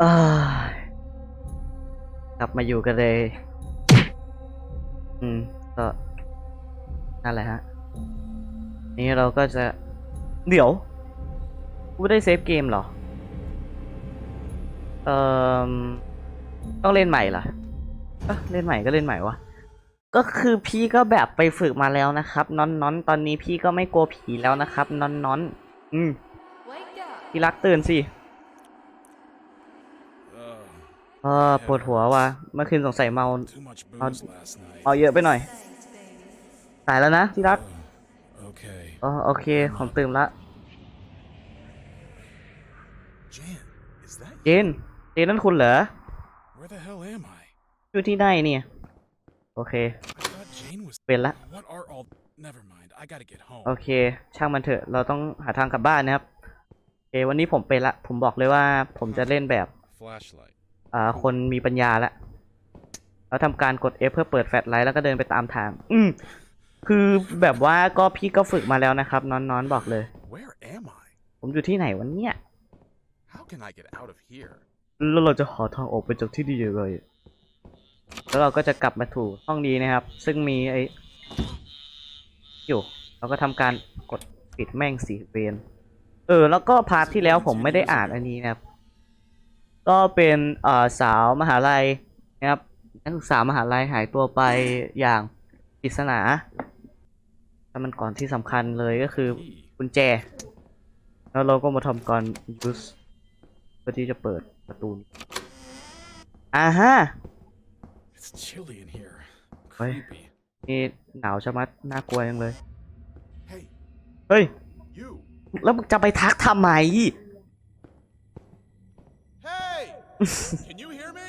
เอ้ยกลับมาอยู่กันเลย อืม ก็ นั่นแหละฮะ นี่เราก็จะ เดี๋ยว กูไม่ได้เซฟเกมเหรอ เอ่อ ต้องเล่นใหม่เหรอเอะเล่นใหม่ก็เล่นใหม่วะ ก็คือพี่ก็แบบไปฝึกมาแล้วนะครับน้อนน้อนตอนนี้พี่ก็ไม่กลัวผีแล้วนะครับน้อนน้อนอืม Wake up. พี่รักตื่นสิ Ugh, เออปวดหัวว่ะเมื่อคืนสงสัยเมา too much I'll- booze last night. เมาเยอะไปหน่อย ตายแล้วนะที่รัก Uh, okay. อ๋อโอเคผมตื่นละ Jan, is that เจนเจนนั่นคุณเหรอ Where the hell am I? อยู่ที่ไหนเนี่ย โอเค I thought Jane was. เป็นละ What are all? Never mind. I gotta get home. โอเค ช่างมันเถอะ เราต้องหาทางกลับบ้านนะครับโอเควันนี้ผมเป็นละ ผมบอกเลยว่าผมจะเล่นแบบ Flashlight. อ่า คนมีปัญญาละแล้วทำการกด F เพื่อเปิดแฟลชไลท์แล้วก็เดินไปตามทาง อืมคือแบบว่าก็พี่ก็ฝึกมาแล้วนะครับนอนนอนบอกเลย Where am I? ผมอยู่ที่ไหนวันเนี้ย How can I get out of here? แล้วเราจะหาทางออกไปจากที่นี่ยังไงแล้วเราก็จะกลับมาถูห้องนี้นะครับ ซึ่งมีไอ้อยู่ เราก็ทำการกดปิดแม่งสีเวนเออ แล้วก็พาร์ทที่แล้วผมไม่ได้อ่านอันนี้นะครับ ก็เป็นเอ่อสาวมหาลัยนะครับนักศึกษามหาลัยหายตัวไปอย่างปริศนาแล้วมันก่อนที่สำคัญเลยก็คือ Key. กุญแจ แล้วเราก็มาทำการ use เพื่อที่จะเปิดประตูนี้อ่าฮะ It's chilly in here. Oi. Creepy. นี่หนาวชะมัดน่ากลัวยังเลย Hey, เฮ้ย you. แล้วมึงจะไปทักทำไม Hey! Can you hear me?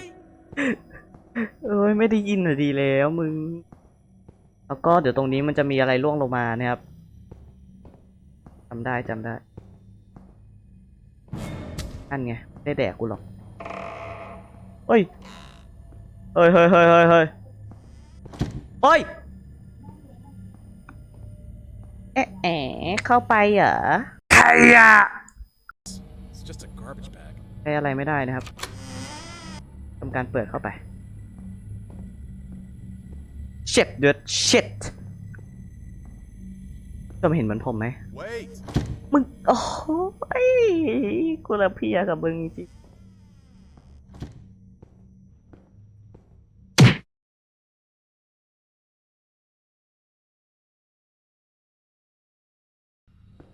เอ้ยไม่ได้ยินอะดีแล้วมึง แล้วก็เดี๋ยวตรงนี้มันจะมีอะไรล่วงลงมานะครับจำได้จำได้นั่นไงไม่ได้แดกกูหรอกเฮ้ยเฮ้ยเฮ้ยเฮ้ยเฮ้ยเฮ้ยเฮ้ยเอ๊ะแอะเข้าไปเหรอใครอะ It's just a garbage bag. ใช้อะไรไม่ได้นะครับทำการเปิดเข้าไป shit dude shit จะเห็นเหมือนผมไหม Wait. มึง โอ้ยกูละเพลียกับมึงจริง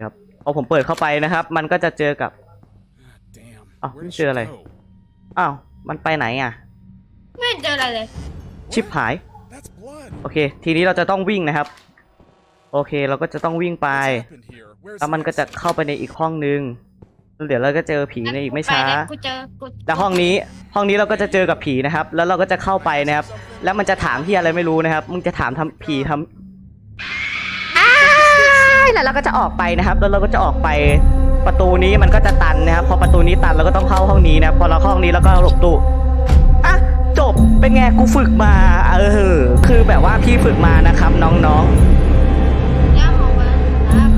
ครับพอผมเปิดเข้าไปนะครับ มันก็จะเจอกับ Ah, Damn. Oh, Where you did should she have, like- go? อ้าว มันไปไหนอะ ไม่เจออะไรเลย ชิบหาย That's blood. โอเค ทีนี้เราจะต้องวิ่งนะครับ โอเค เราก็จะต้องวิ่งไป What's happened here? Where's แล้ว the มันก็จะ exit? เข้าไปในอีกห้องนึงแล้วเดี๋ยวเราก็เจอผีในอีกไม่ช้าปเลยกูเจอกูแล้วห้องนี้ ห้องนี้เราก็จะเจอกับผีนะครับ แล้วเราก็จะเข้าไปนะครับ แล้วมันจะถามพี่อะไรไม่รู้นะครับ มึงจะถามทำผีทำอ้ายแล้วเราก็จะออกไปนะครับ แล้วเราก็จะออกไป ประตูนี้มันก็จะตันนะครับพอประตูนี้ตันเราก็ต้องเข้าห้องนี้นะครับพอเราเข้าห้องนี้แล้วก็หลบตู้อะจบเป็นไงกูฝึกมาเออคือแบบว่าพี่ฝึกมานะครับ น้องๆย่าของมันครับ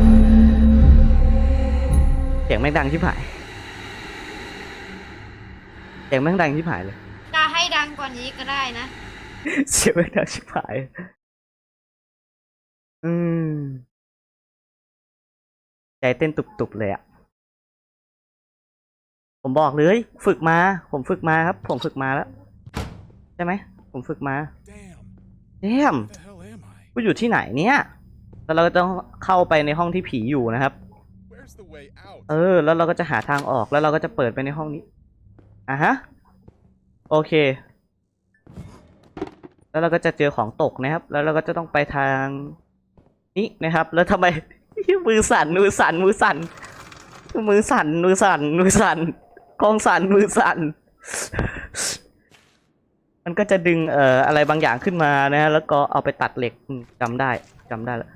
เสียงแม่งดังชิบหายเสียงแม่งดังชิบหายเลยจะให้ดังกว่านี้ก็ได้นะเสียงแม่งดังชิบหาย อืมใจเต้นตุบๆเลยอะ ผมบอกเลย ฝึกมา ผมฝึกมาครับ ผมฝึกมาแล้วใช่ไหมผมฝึกมา Damn. เดม Where the hell am I? กูอยู่ที่ไหนเนี่ยแล้วเราก็ต้องเข้าไปในห้องที่ผีอยู่นะครับ Where's the way out? เออ แล้วเราก็จะหาทางออกแล้วเราก็จะเปิดไปในห้องนี้อะฮะโอเค แล้วเราก็จะเจอของตกนะครับ แล้วเราก็จะต้องไปทางนี้นะครับ แล้วทำไมมือสั่นมือสั่นมือสั่นมือสั่นมือสั่นมือสั่น กล้องสั่นมือสั่น มันก็จะดึงเอ่ออะไรบางอย่างขึ้นมานะฮะแล้วก็เอาไปตัดเหล็กจำได้จำได้ล้ว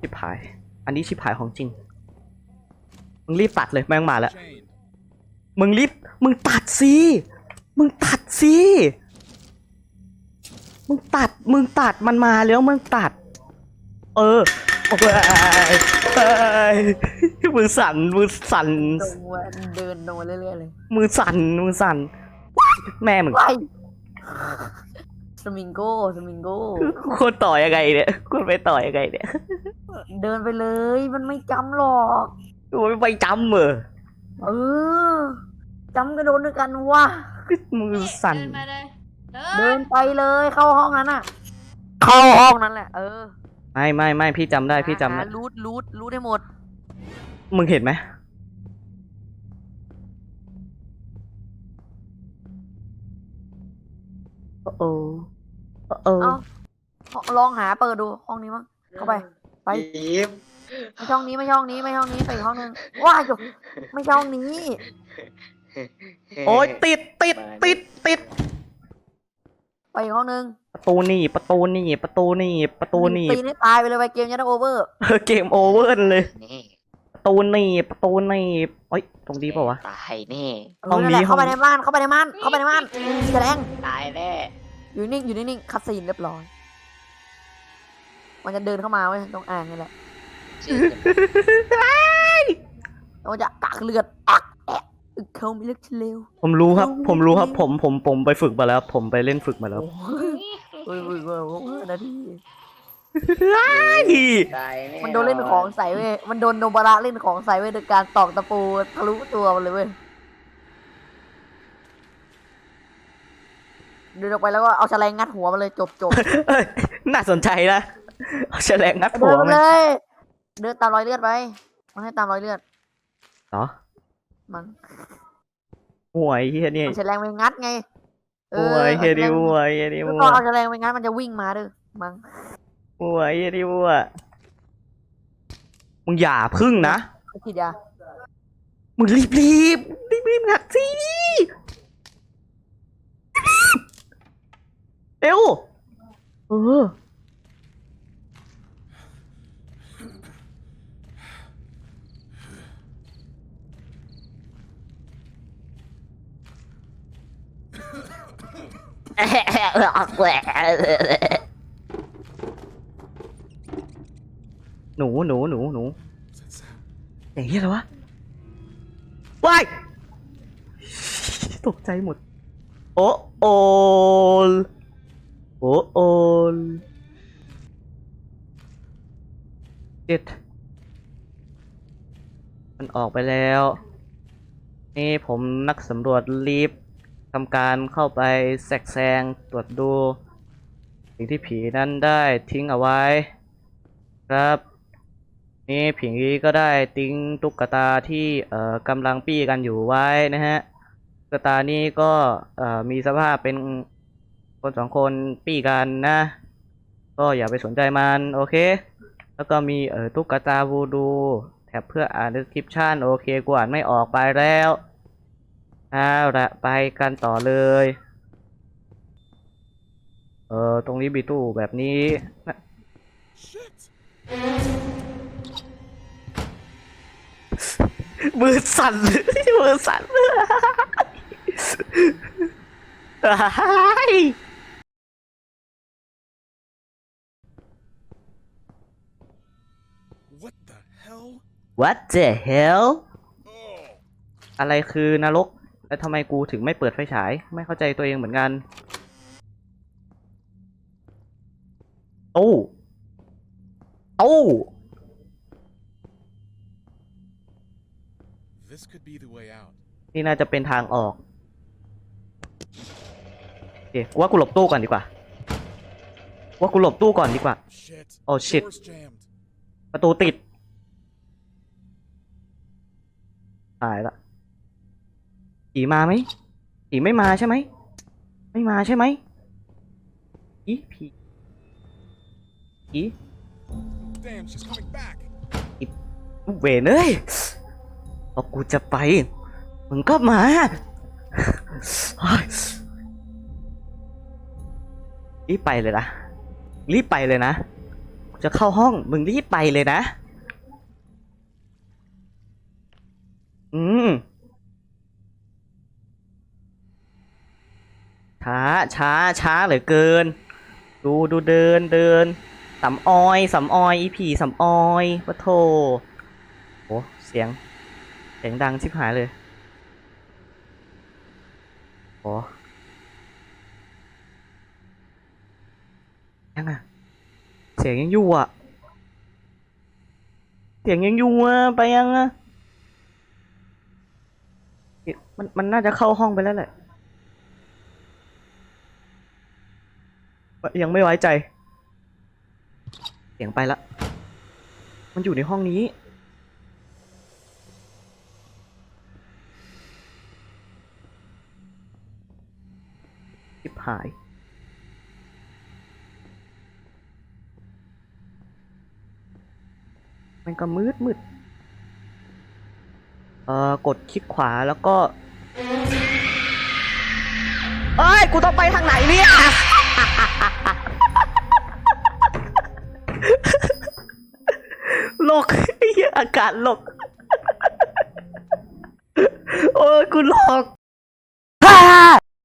ชิบหาย อันนี้ชิบหายของจริง มึงรีบตัดเลยแม่งมาแล้ว มึงรีบ มึงตัดสิ มึงตัดสิ มึงตัด มึงตัด มันมาแล้วมึงตัด เออ โอ้ย มือสั่นมือสั่นลงมาเดินลงมาเรื่อยๆเลยมือสั่นมือสั่นแม่มึง ไปสมิงโก้สมิงโก้ควรต่อยังไงเนี่ยควรไปต่อยังไงเนี่ยเดินไปเลย มันไม่จำหรอก โอ้ยไปจำเหรอเออจำกระโดดด้วยกันวะมือสั่น เดินมาเลยเดิเดินนไปเลยเข้าห้องนั้นอะ เข้าห้องนั้นแหละ เออไม่ไม่ไม่พี่จำได้พี่จำได้รูดรูดรูดให้หมด มึงเห็นไหมโอ้โอ้โอ้โอ้เอ้าลองหาเปิดดูห้องนี้มั้งเข้าไป ไปยิ้มไม่ช่องนี้ไม่ช่องนี้ไม่ช่องนี้ไปอีกห้องนึงว้ายจุไม่ช่องนี้โอ้ยติดติดติดติดไปอีกห้องนึงประตูนี่ประตูนี่ประตูนี่ประตูนี่ตีนี่ตายไปเลยไปเกมจะได้โอเวอร์เออเกมโอเวอร์เลยนี่ ประตูนี่ประตูนี่เอ้ยตรงนี้เปล่าวะ ตายแน่ห้องนี้เนั่นแหละเข้าไปห้องในบ้านเข้าไปในบ้านเข้าไปในบ้านแสดงตายแน่อยู่นิ่งอยู่นิ่งคัดซีนเรียบร้อย มันจะเดินเข้ามาเว้ยตรงอ่างนี่แหละชื่อแล้วมันจะกักเลือดอักแอะอึกเขาไม่เลือกเร็วผมรู้ครับเอาผมรู้ครับจริงผมผมผมไปฝึกมาแล้ว ผมไปเล่นฝึกมาแล้ว โอ้ยโอ้ยโอ้ยโอ้ยโอ้ยนาที ตายแน่มันโดนเล่นของใส่เว้ย มันโดนโนบาระเล่นของใส่เว้ยโดยการตอกตะปูทะลุตัวมันเลยเว้ยเดินออกไปแล้วก็เอาแฉลงงัดหัวมันเลยจบจบเอ้ยน่าสนใจนะเอาแฉลงงัดเดิหัวนไปมันเลย เดินตามรอยเลือดไป มันให้ตามรอยเลือด เหรอมันห่วยเฮียนี่เอาแฉลงไปงัดไงเอห่อวยเฮียอาแฉลดิงห่วยเฮียดิแล้วห่ก็วยเอาแฉลงไปงัดมันจะวิ่งมาเด้อมั้ง ห่วยเฮียดิห่วยมึงอย่าพึ่งนะเขาฉีดยามึงรีบรีบรีบรีบงัดสิเร็วเออหนู หนูหนูหนู What's that sound? อย่างนี้เหรอวะว้ายตกใจหมด โอ้โอลโอ้โอลเจ็ดมันออกไปแล้ว นี่ผมนักสำรวจรีบทำการเข้าไปแซกแซงตรวจดู สิ่งที่ผีนั้นได้ทิ้งเอาไว้ ครับ นี่ผิงลีก็ได้ทิ้งตุ๊กตาที่เอ่อกำลังปี้กันอยู่ไว้นะฮะตุ๊กตานี้ก็เอ่อมีสภาพเป็นคนสองคนปี้กันนะ ก็อย่าไปสนใจมันโอเค แล้วก็มีเอ่อตุ๊กตาวูดูแถบเพื่ออ่าน description โอเคกูอ่านไม่ออกไปแล้วเอาละไปกันต่อเลยเออตรงนี้มีตู้แบบนี้ มือสั่นมือสั่น What the hell? What the hell Oh, อะไรคือนรก แล้วทำไมกูถึงไม่เปิดไฟฉาย ไม่เข้าใจตัวเองเหมือนกัน โอ้ โอ้ could be the way out. นี่น่าจะเป็นทางออกโอเคกูว่ากูหลบตู้ก่อนดีกว่าว่ากูหลบตู้ก่อนดีกว่า Shit. Oh, shit. Door's jammed. ประตูติดตายละผีมาไหมผีไม่มาใช่ไหม ไม่มาใช่ไหมผีผีผี Damn, she's coming back. เวนเอ้ยพ อกูจะไป มึงก็มารีบไปเลยนะ รีบไปเลยนะ จะเข้าห้อง มึงรีบไปเลยนะ อืม ช้า ช้า ช้าเหลือเกิน ดูดูเดินเดินสำออยสำออย อีผีสำออยปะโทโหเสียง เสียงดังชิบหายเลยโหยังอะ เสียงยังอยู่อะ เสียงยังอยู่อะ ไปยังอะ มันมันน่าจะเข้าห้องไปแล้วแหละ ยังไม่ไว้ใจ เสียงไปละ มันอยู่ในห้องนี้ หาย มันก็มืดมืดเอ่อกดคลิกขวาแล้วก็ เอ้ย กูต้องไปทางไหนเนี่ย โลกไอ้เหี้ยอากาศโลก โอ้ยกูโลอก